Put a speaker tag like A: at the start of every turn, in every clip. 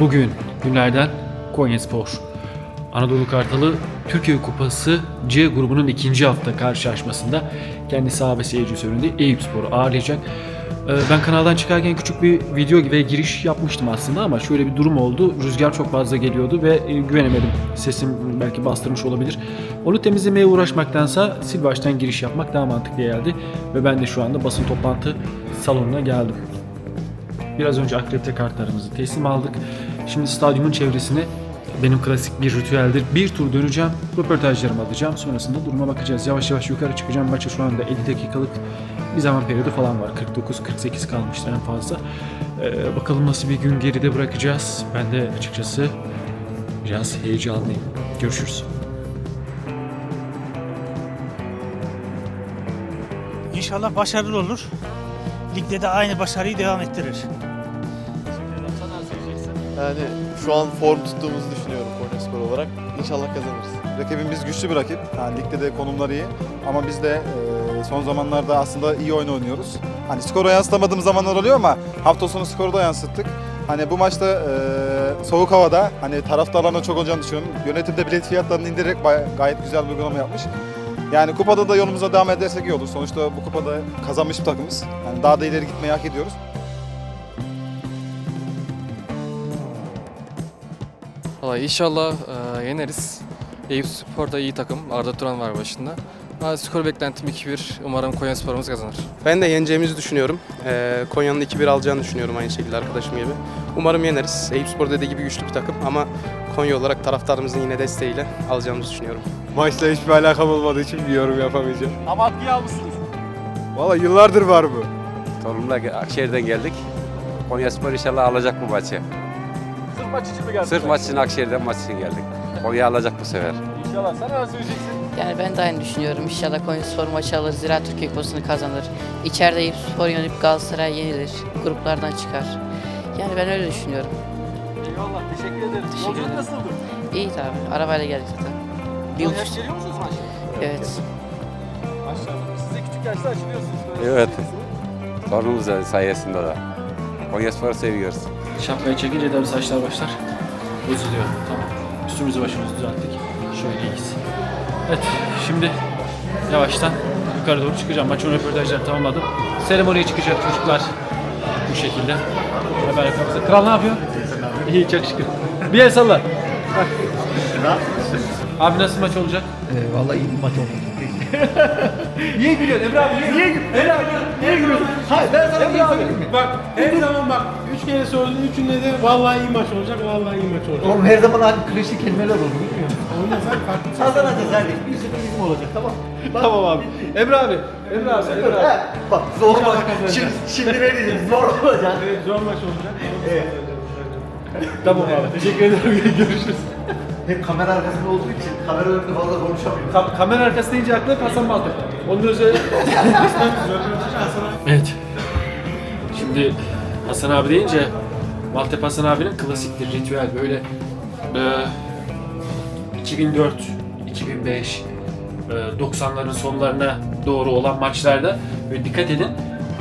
A: Bugün günlerden Konyaspor. Anadolu Kartalı Türkiye Kupası C grubunun ikinci hafta karşılaşmasında kendi saha ve seyircisi önünde Eyüp Spor'u ağırlayacak. Ee, Ben kanaldan çıkarken küçük bir video ve giriş yapmıştım aslında ama şöyle bir durum oldu. Rüzgar çok fazla geliyordu ve e, güvenemedim. Sesim belki bastırmış olabilir. Onu temizlemeye uğraşmaktansa sil baştan giriş yapmak daha mantıklı geldi. Ve ben de şu anda basın toplantı salonuna geldim. Biraz önce akredite kartlarımızı teslim aldık. Şimdi stadyumun çevresine benim klasik bir ritüeldir. Bir tur döneceğim, röportajlarımı alacağım. Sonrasında duruma bakacağız. Yavaş yavaş yukarı çıkacağım. Maça şu anda 50 dakikalık bir zaman periyodu falan var. 49-48 kalmıştır en fazla. Ee, bakalım nasıl bir gün geride bırakacağız. Ben de açıkçası biraz heyecanlıyım. Görüşürüz.
B: İnşallah başarılı olur. Ligde de aynı başarıyı devam ettirir.
C: Yani şu an form tuttuğumuzu düşünüyorum Konyaspor olarak. İnşallah kazanırız.
D: Rakibimiz güçlü bir rakip. Yani ligde de konumları iyi. Ama biz de son zamanlarda aslında iyi oyun oynuyoruz. Hani skoru yansıtamadığımız zamanlar oluyor ama hafta sonu skoru da yansıttık. Hani bu maçta e, soğuk havada hani taraftarlarına çok olacağını düşünüyorum. Yönetim de bilet fiyatlarını indirerek gayet güzel bir uygulama yapmış. Yani kupada da yolumuza devam edersek iyi olur. Sonuçta bu kupada kazanmış bir takımız. Yani daha da ileri gitmeyi hak ediyoruz.
E: Valla inşallah e, yeneriz. Eyüp Spor da iyi takım. Arda Turan var başında. Ha, skor beklentim 2-1. Umarım Konya Spor'umuz kazanır.
F: Ben de yeneceğimizi düşünüyorum. Ee, Konya'nın 2-1 alacağını düşünüyorum aynı şekilde arkadaşım gibi. Umarım yeneriz. Eyüp Spor dediği gibi güçlü bir takım ama Konya olarak taraftarımızın yine desteğiyle alacağımızı düşünüyorum.
G: Maçla hiçbir alakam olmadığı için bir yorum yapamayacağım.
D: Ama atkıyı almışsınız.
G: Valla yıllardır var bu.
H: Torun'la Akşehir'den geldik. Konyaspor inşallah alacak bu maçı.
D: Sırf maç için mi geldiniz?
H: Sırf maç için Akşehir'den maç için geldik. Konya alacak bu sefer.
D: İnşallah. Sen neler söyleyeceksin?
I: Yani ben de aynı düşünüyorum. İnşallah Konyaspor maçı alır, Zira Türkiye Kupası'nı kazanır. İçeride Eyüp Spor yenip Galatasaray yenilir. Gruplardan çıkar. Yani ben öyle düşünüyorum.
D: Eyvallah. Teşekkür ederim.
I: Teşekkür
D: Yolculuk
I: ederim.
D: nasıldı?
I: İyi tabii. Arabayla geldik zaten. Bir
D: Yaş
I: buçuk.
D: geliyor musunuz maçta?
I: Evet.
D: Maşallah. Siz de küçük yaşta açılıyorsunuz. Böyle
H: Evet. Torunumuz sayesinde de. Konyaspor'u seviyoruz.
A: Şapkayı çekince tabii saçlar başlar bozuluyor. Tamam. Üstümüzü başımızı düzelttik. Şöyle iyiyiz. Evet şimdi yavaştan yukarı doğru çıkacağım. Maçın röportajlarını tamamladım. Seremoniye çıkacak çocuklar bu şekilde. Hemen arkamızda. Kral ne yapıyor? İyi çok şükür. Bir el salla. Bak. Abi nasıl maç olacak?
J: Ee, vallahi iyi bir maç oldu.
A: Niye gülüyorsun Emre abi? Niye, niye, Emre abi niye gülüyorsun?
J: Hayır ben sana bir şey söyleyeyim mi?
K: Bak her zaman bak üç kere söyledim üçünde de vallahi iyi maç olacak vallahi iyi maç olacak.
J: Oğlum her zaman hani klişe kelimeler olur bilmiyor musun?
K: Oynasak farklı şey.
J: Kazanacağız hadi. Bir sıfır bizim olacak tamam. Bak,
A: Tamam abi. Emre abi. Emre abi. Emre abi.
J: He, Bak zor olacak.
K: kazanacağız.
J: Şimdi, şimdi ne diyeceğim? Zor olacak.
K: Evet, zor maç olacak.
J: Evet.
A: Tamam abi. Teşekkür ederim. Görüşürüz.
J: Hep kamera arkasında olduğu için kamera önünde fazla konuşamıyor.
A: Kam- kamera arkası deyince aklı Hasan Baltık. Onun özel... evet. Şimdi Hasan abi deyince Maltepe Hasan abinin klasiktir, ritüel böyle e, 2004, 2005, e, 90'ların sonlarına doğru olan maçlarda böyle dikkat edin.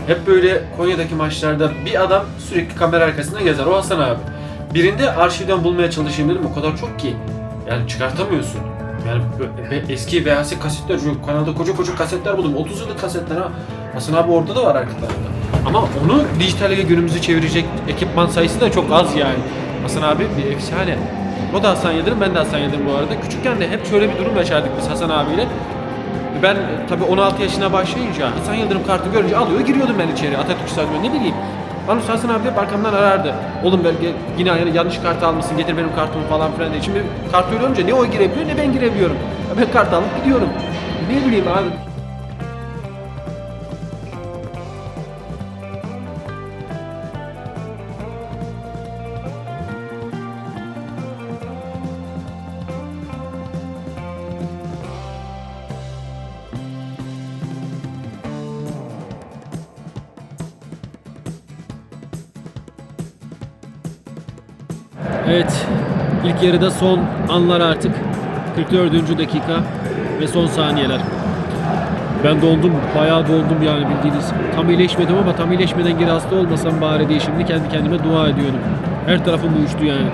A: Hep böyle Konya'daki maçlarda bir adam sürekli kamera arkasında gezer. O Hasan abi. Birinde arşivden bulmaya çalışayım dedim. O kadar çok ki. Yani çıkartamıyorsun. Yani eski VHS kasetler, kanalda koca koca kasetler buldum. 30 yıllık kasetler ha. Hasan abi orada da var arkalarında. Ama onu dijitale günümüzü çevirecek ekipman sayısı da çok az yani. Hasan abi bir efsane. O da Hasan Yıldırım, ben de Hasan Yıldırım bu arada. Küçükken de hep şöyle bir durum yaşardık biz Hasan abiyle. Ben e, tabii 16 yaşına başlayınca Hasan Yıldırım kartı görünce alıyor giriyordum ben içeri Atatürk Stadyumu'na ne bileyim. Bana Hasan abi hep arkamdan arardı. Oğlum belki yine yanlış kartı almışsın getir benim kartımı falan filan diye. Şimdi kart öyle olunca ne o girebiliyor ne ben girebiliyorum. Ben kart alıp gidiyorum. Ne bileyim abi. Evet, ilk yarıda son anlar artık. 44. dakika ve son saniyeler.
K: Ben doldum, bayağı doldum yani bildiğiniz. Tam iyileşmedim ama tam iyileşmeden geri hasta olmasam bari diye şimdi kendi kendime dua ediyorum. Her tarafım uyuştu yani.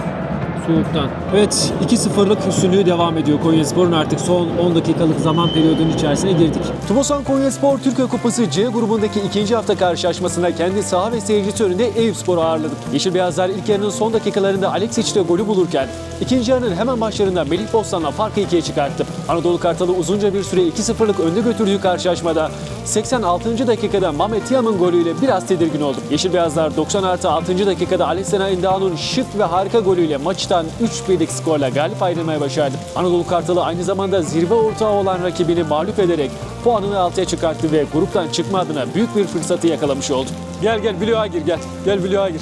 K: Soğuktan.
A: Evet 2-0'lık üstünlüğü devam ediyor Konyaspor'un artık son 10 dakikalık zaman periyodunun içerisine girdik. Tubosan Konyaspor Türkiye Kupası C grubundaki ikinci hafta karşılaşmasında kendi saha ve seyircisi önünde Eyüpspor'u ağırladı. Yeşil Beyazlar ilk yarının son dakikalarında Alexic de golü bulurken ikinci yarının hemen başlarında Melih Bostan'la farkı ikiye çıkarttı. Anadolu Kartalı uzunca bir süre 2-0'lık önde götürdüğü karşılaşmada 86. dakikada Mehmet Tiam'ın golüyle biraz tedirgin oldu. Yeşil Beyazlar 90 artı 6. dakikada Alessandro Endao'nun şık ve harika golüyle maçtan 3-1'lik skorla galip ayrılmaya başardı. Anadolu Kartalı aynı zamanda zirve ortağı olan rakibini mağlup ederek puanını altıya çıkarttı ve gruptan çıkma adına büyük bir fırsatı yakalamış oldu. Gel gel bloğa gir gel. Gel bloğa gir.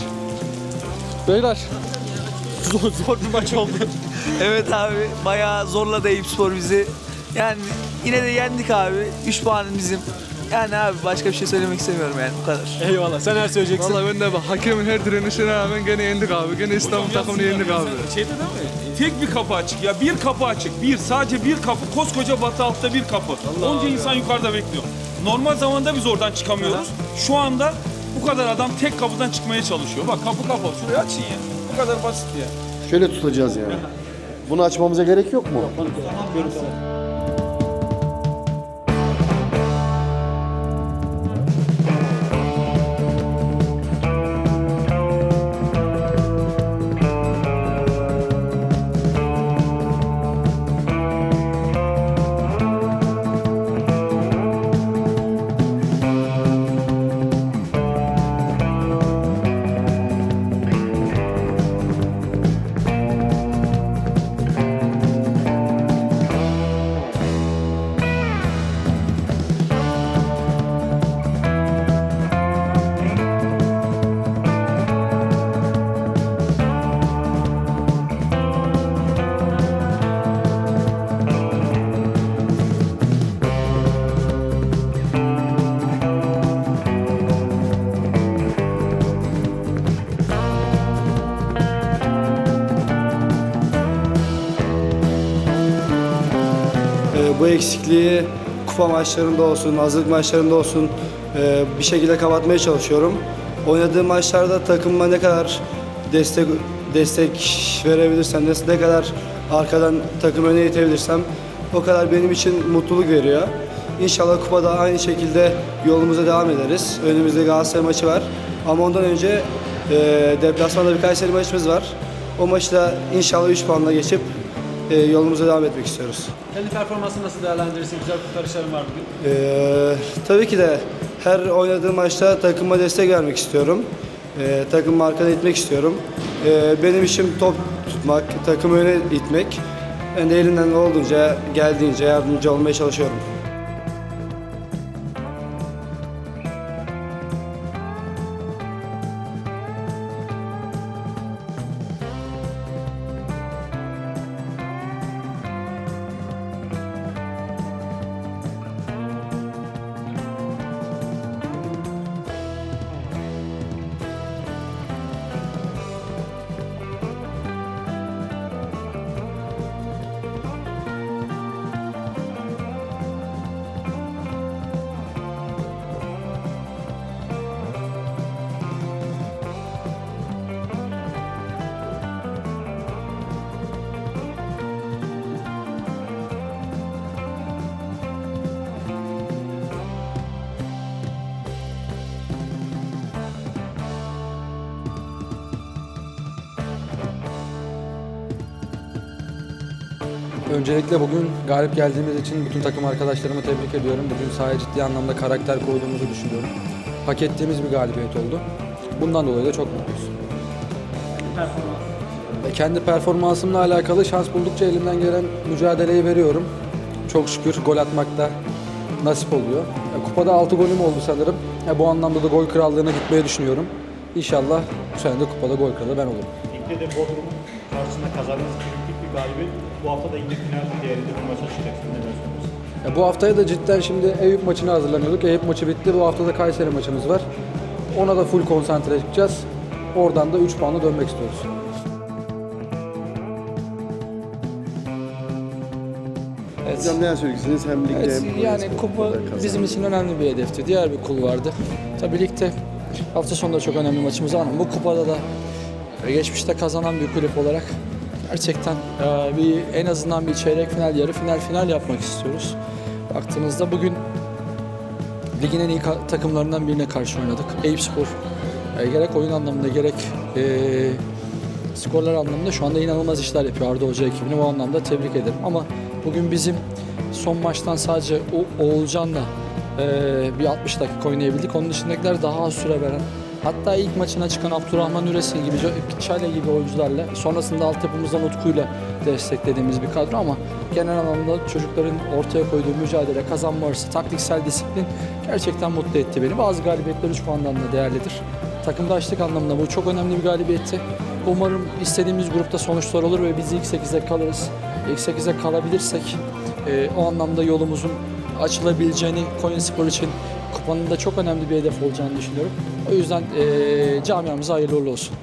A: Beyler zor, zor bir maç oldu.
J: Evet abi bayağı zorladı Eyüp Spor bizi. Yani yine de yendik abi. 3 puan bizim. Yani abi başka bir şey söylemek istemiyorum yani bu kadar.
A: Eyvallah sen her söyleyeceksin.
G: Vallahi ben de bak hakemin her direnişine rağmen gene yendik abi. Gene İstanbul takımını yendik abi.
K: Şeyde değil mi? Tek bir kapı açık ya. Bir kapı açık. Bir. Sadece bir kapı. Koskoca batı altta bir kapı. Onca insan yukarıda bekliyor. Normal zamanda biz oradan çıkamıyoruz. Şu anda bu kadar adam tek kapıdan çıkmaya çalışıyor. Bak kapı kapalı. Şurayı açın ya. Bu kadar basit ya.
L: Şöyle tutacağız yani. Bunu açmamıza gerek yok mu?
J: Ee, bu eksikliği kupa maçlarında olsun, hazırlık maçlarında olsun e, bir şekilde kapatmaya çalışıyorum. Oynadığım maçlarda takımıma ne kadar destek destek verebilirsem, ne- kadar arkadan takım öne itebilirsem o kadar benim için mutluluk veriyor. İnşallah kupada aynı şekilde yolumuza devam ederiz. Önümüzde Galatasaray maçı var. Ama ondan önce e, deplasmanda bir Kayseri maçımız var. O maçı da inşallah 3 puanla geçip e, yolumuza devam etmek istiyoruz.
A: Kendi performansını nasıl değerlendirirsin? Güzel kurtarışların var bugün.
J: Ee, tabii ki de her oynadığım maçta takıma destek vermek istiyorum. Ee, takımı arkana itmek istiyorum. Ee, benim işim top tutmak, takımı öne itmek. Ben de elimden olduğunca, geldiğince yardımcı olmaya çalışıyorum.
M: Öncelikle bugün galip geldiğimiz için bütün takım arkadaşlarımı tebrik ediyorum. Bugün sahaya ciddi anlamda karakter koyduğumuzu düşünüyorum. Hak ettiğimiz bir galibiyet oldu. Bundan dolayı da çok mutluyuz. E, Kendi performansımla alakalı şans buldukça elimden gelen mücadeleyi veriyorum. Çok şükür gol atmakta nasip oluyor. E, Kupada 6 golüm oldu sanırım. E, Bu anlamda da gol krallığına gitmeyi düşünüyorum. İnşallah bu sene de kupada gol kralı ben olurum.
B: Ligde de Bodrum'un karşısında kazandığınız büyük bir galibiyet. Bu hafta da yine final değerinde bir maç açacaksınız. Ne diyorsunuz?
M: Ya bu haftaya da cidden şimdi Eyüp maçına hazırlanıyorduk. Eyüp maçı bitti. Bu hafta da Kayseri maçımız var. Ona da full konsantre edeceğiz. Oradan da 3 puanla dönmek istiyoruz.
E: Evet.
L: Hocam neler söyleyeceksiniz hem ligde
E: Evet,
L: hem
E: yani kupa bizim için önemli bir hedefti. Diğer bir kul vardı. Tabii ligde hafta sonunda çok önemli maçımız var ama bu kupada da geçmişte kazanan bir kulüp olarak gerçekten e, bir en azından bir çeyrek final, yarı final, final yapmak istiyoruz. Baktığınızda bugün ligin en iyi takımlarından birine karşı oynadık. Eyüpspor e, gerek oyun anlamında gerek e, skorlar anlamında şu anda inanılmaz işler yapıyor Arda Hoca ekibini. Bu anlamda tebrik ederim. Ama bugün bizim son maçtan sadece o Oğulcan'la e, bir 60 dakika oynayabildik. Onun dışındakiler daha az süre veren. Hatta ilk maçına çıkan Abdurrahman Üresi gibi, Çale gibi oyuncularla sonrasında altyapımızdan Utku'yla desteklediğimiz bir kadro ama genel anlamda çocukların ortaya koyduğu mücadele, kazanma hırsı, taktiksel disiplin gerçekten mutlu etti beni. Bazı galibiyetler 3 puandan da değerlidir. Takımdaşlık anlamında bu çok önemli bir galibiyetti. Umarım istediğimiz grupta sonuçlar olur ve biz ilk 8'e kalırız. İlk 8'e kalabilirsek e, o anlamda yolumuzun açılabileceğini Konyaspor için kupanın da çok önemli bir hedef olacağını düşünüyorum. O yüzden e, camiamıza hayırlı olsun.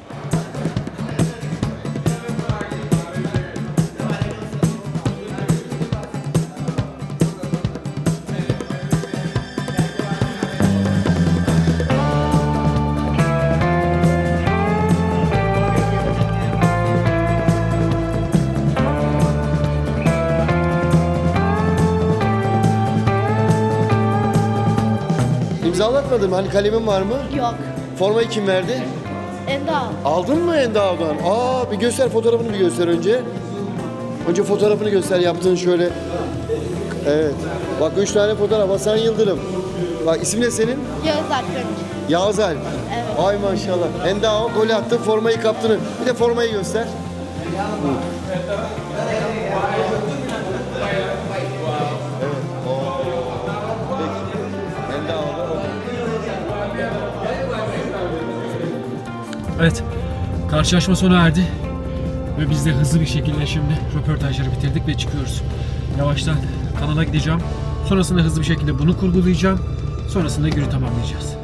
L: İmzalatmadın mı? Hani kalemin var mı?
N: Yok.
L: Formayı kim verdi?
N: Enda.
L: Aldın mı Endav'dan? Aa bir göster fotoğrafını bir göster önce. Önce fotoğrafını göster yaptığın şöyle. Evet. Bak üç tane fotoğraf. Hasan Yıldırım. Bak isim ne senin?
N: Yağız Akgönç.
L: Yağız Alp.
N: Evet.
L: Ay maşallah. Endao gol attı, formayı kaptın. Bir de formayı göster. Hı.
A: Evet, karşılaşma sona erdi. Ve biz de hızlı bir şekilde şimdi röportajları bitirdik ve çıkıyoruz. Yavaştan kanala gideceğim. Sonrasında hızlı bir şekilde bunu kurgulayacağım. Sonrasında günü tamamlayacağız.